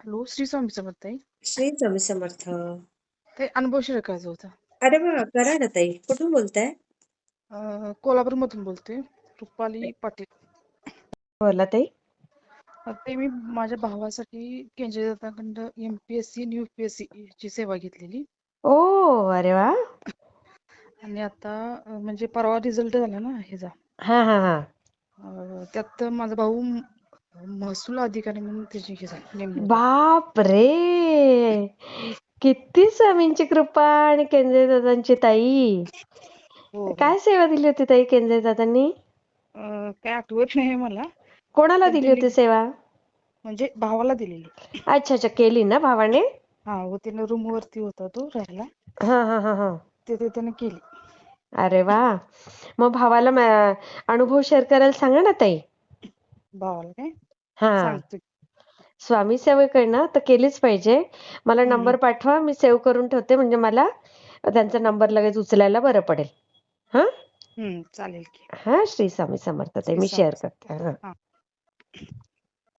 Hello Shri Swami समर्थ ताई. श्री स्वामी समर्थ. ते अनुभव शेअर करायचा होता. वा करा ना ताई. कुठून बोलताय? अं, कोल्हापूरमधून बोलते रुपाली पाटील. बोला ताई. अं, ते मी माझ्या भावासाठी केंद्रीय दादाकडं एमपीएससी आणि युपीएससी ची सेवा घेतलेली. ओ अरे वा. आणि आता अं, म्हणजे परवा रिझल्ट झाला ना ह्याचा हा हा हा. अं, त्यात माझा भाऊ महसूल अधिकारी म्हणून त्याची हे झाली नेमणूक. बाप रे किती स्वामींची कृपा आणि केंद्रीय दादांची ताई. हो. हो. काय सेवा दिली होती ताई केंद्रीय दादांनी? अं, काय आठवत नाही मला. कोणाला दिली होती सेवा? म्हणजे भावाला दिलेली. अच्छा अच्छा. केली ना भावाने? हा व त्यानं रूम वरती होता तो राहायला. हा हा हा हा. ते त्याने केली. अरे वा. मग भावाला म- अनुभव शेअर करायला सांगा ना ताई. भावाला काय? हा. सांगतो स्वामी सेवक आहे ना तर केलीच पाहिजे. मला हम्म. नंबर पाठवा मी सेव्ह करून ठेवते. म्हणजे मला त्यांचा नंबर लगेच उचलायला बरं पडेल. हा? हम्म चालेल की. हा श्री स्वामी समर्थ श्री मी शेअर करते. हा. हा.